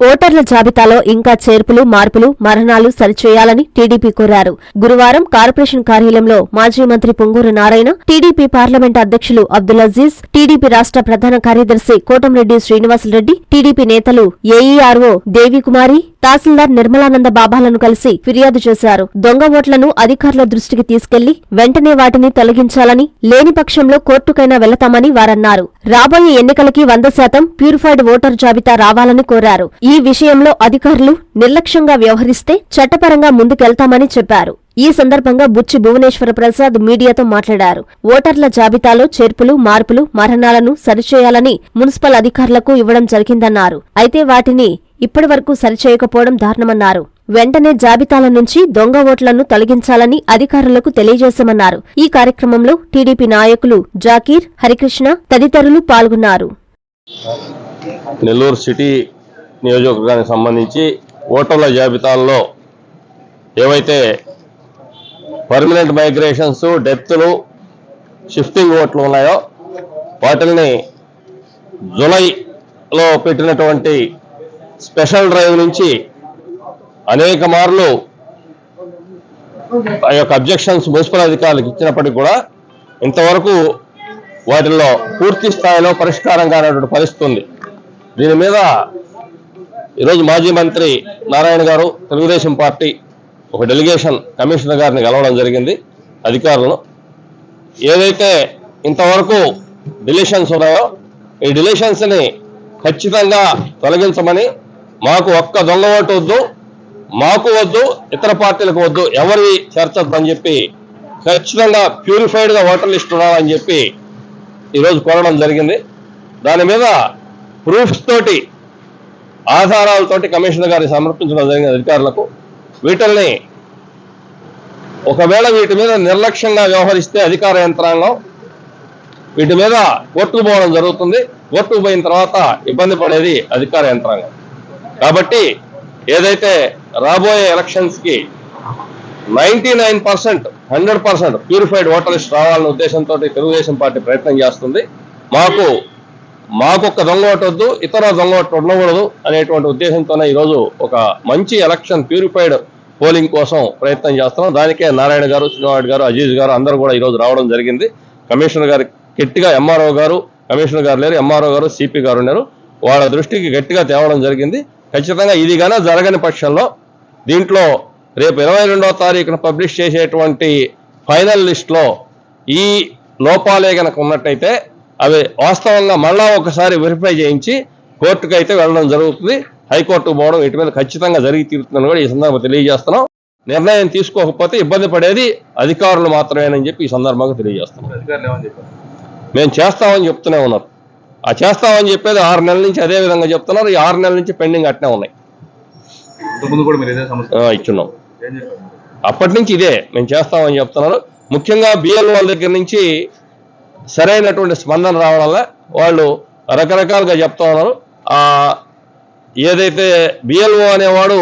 ఓటర్ల జాబితాలో ఇంకా చేర్పులు మార్పులు మరణాలు సరిచేయాలని టీడీపీ కోరారు. గురువారం కార్పొరేషన్ కార్యాలయంలో మాజీ మంత్రి పొంగూరు నారాయణ టీడీపీ పార్లమెంట్ అధ్యక్షులు అబ్దుల్ అజీజ్ టీడీపీ రాష్ట్ర ప్రధాన కార్యదర్శి కోటంరెడ్డి శ్రీనివాసరెడ్డి టీడీపీ నేతలు ఏఈఆర్ఓ దేవికుమారి తహసీల్దార్ నిర్మలానంద బాబాలను కలిసి ఫిర్యాదు చేశారు. దొంగ ఓట్లను అధికారుల దృష్టికి తీసుకెళ్ళి వెంటనే వాటిని తొలగించాలని లేని పక్షంలో కోర్టుకైనా వెళతామని వారన్నారు. రాబోయే ఎన్నికలకి వంద శాతం ప్యూరిఫైడ్ ఓటర్ జాబితా రావాలని కోరారు. ఈ విషయంలో అధికారులు నిర్లక్ష్యంగా వ్యవహరిస్తే చట్టపరంగా ముందుకెళ్తామని చెప్పారు. ఈ సందర్భంగా బుచ్చి భువనేశ్వర ప్రసాద్ మీడియాతో మాట్లాడారు. ఓటర్ల జాబితాలో చేర్పులు మార్పులు మరణాలను సరిచేయాలని మున్సిపల్ అధికారులకు ఇవ్వడం జరిగిందన్నారు. అయితే వాటిని ఇప్పటివరకు సరిచేయకపోవడం దారుణమన్నారు. వెంటనే జాబితాల నుంచి దొంగ ఓట్లను తొలగించాలని అధికారులకు తెలియజేశామన్నారు. ఈ కార్యక్రమంలో టీడీపీ నాయకులు జాకీర్ హరికృష్ణ తదితరులు పాల్గొన్నారు. నెల్లూరు సిటీ నియోజకవర్గానికి సంబంధించి ఓటర్ల జాబితాల్లో ఏవైతే పర్మనెంట్ మైగ్రేషన్స్ డెత్లు షిఫ్టింగ్ ఓట్లు ఉన్నాయో వాటిల్ని జులైలో పెట్టినటువంటి స్పెషల్ డ్రైవ్ నుంచి అనేక మార్లు ఆ యొక్క అబ్జెక్షన్స్ మున్సిపల్ అధికారులకు ఇచ్చినప్పటికీ కూడా ఇంతవరకు వాటిల్లో పూర్తి స్థాయిలో పరిష్కారం కానటువంటి పరిస్థితి ఉంది. దీని మీద ఈరోజు మాజీ మంత్రి నారాయణ గారు తెలుగుదేశం పార్టీ ఒక డెలిగేషన్ కమిషనర్ గారిని కలవడం జరిగింది అధికారులను. ఏదైతే ఇంతవరకు డిలేషన్స్ ఉన్నాయో ఈ డిలేషన్స్ని ఖచ్చితంగా తొలగించమని మాకు ఒక్క దొంగ ఓటు వద్దు మాకు వద్దు ఇతర పార్టీలకు వద్దు ఎవరి చేర్చొద్దని చెప్పి ఖచ్చితంగా ప్యూరిఫైడ్గా ఓటర్ లిస్ట్ ఉండాలని చెప్పి ఈరోజు కోరడం జరిగింది. దాని మీద ప్రూఫ్స్ తోటి ఆధారాలతోటి కమిషనర్ గారికి సమర్పించడం జరిగింది అధికారులకు. వీటిల్ని ఒకవేళ వీటి మీద నిర్లక్ష్యంగా వ్యవహరిస్తే అధికార యంత్రాంగం వీటి మీద కోర్టుకు పోవడం జరుగుతుంది. కోర్టుకు పోయిన తర్వాత ఇబ్బంది పడేది అధికార యంత్రాంగం. కాబట్టి ఏదైతే రాబోయే ఎలక్షన్స్కి ninety nine percent hundred percent purified voter list రావాలనే ఉద్దేశంతో తెలుగుదేశం పార్టీ ప్రయత్నం చేస్తుంది. మాకు మాకు ఒక దొంగ ఓటు వద్దు ఇతర దొంగ ఓటు ఉండకూడదు అనేటువంటి ఉద్దేశంతోనే ఈరోజు ఒక మంచి ఎలక్షన్ ప్యూరిఫైడ్ పోలింగ్ కోసం ప్రయత్నం చేస్తున్నాం. దానికే నారాయణ గారు శ్రీనివాడు గారు అజీజ్ గారు అందరూ కూడా ఈరోజు రావడం జరిగింది. కమిషనర్ గారు గట్టిగా ఎంఆర్ఓ గారు కమిషనర్ గారు లేరు ఎంఆర్ఓ గారు సిపి గారు ఉన్నారు. వాళ్ళ దృష్టికి గట్టిగా తేవడం జరిగింది. ఖచ్చితంగా ఇది గాన జరగని పక్షంలో దీంట్లో రేపు ఇరవై రెండవ తారీఖున పబ్లిష్ చేసేటువంటి ఫైనల్ లిస్ట్లో ఈ లోపాలే కనుక ఉన్నట్టయితే అవి వాస్తవంగా మళ్ళా ఒకసారి వెరిఫై చేయించి కోర్టుకు అయితే వెళ్ళడం జరుగుతుంది. హైకోర్టుకు పోవడం వీటి మీద ఖచ్చితంగా జరిగి తీరుతుందని కూడా ఈ సందర్భంగా తెలియజేస్తున్నాం. నిర్ణయం తీసుకోకపోతే ఇబ్బంది పడేది అధికారులు మాత్రమేనని చెప్పి ఈ సందర్భంగా తెలియజేస్తున్నాం. మేము చేస్తామని చెప్తూనే ఉన్నారు. ఆ చేస్తామని చెప్పేది ఆరు నెలల నుంచి అదే విధంగా చెప్తున్నారు. ఈ ఆరు నెలల నుంచి పెండింగ్ అట్నే ఉన్నాయి. ఇచ్చున్నాం. అప్పటి నుంచి ఇదే మేము చేస్తామని చెప్తున్నారు. ముఖ్యంగా బిఎల్ వాళ్ళ దగ్గర నుంచి సరైనటువంటి స్పందన రావడం వల్ల వాళ్ళు రకరకాలుగా చెప్తా ఉన్నారు. ఆ ఏదైతే బిఎల్ఓ అనేవాడు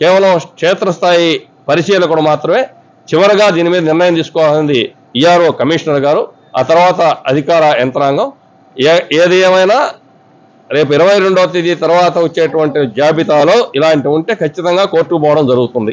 కేవలం క్షేత్రస్థాయి పరిశీలకుడు మాత్రమే చివరగా దీని మీద నిర్ణయం తీసుకోవాల్సింది ఈఆర్ఓ కమిషనర్ గారు ఆ తర్వాత అధికార యంత్రాంగం ఏ ఏది ఏమైనా రేపు ఇరవై రెండవ తేదీ తర్వాత వచ్చేటువంటి జాబితాలో ఇలాంటివి ఉంటే ఖచ్చితంగా కోర్టుకు పోవడం జరుగుతుంది.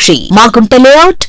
సాక్షి. మాగుంట లేఅవుట్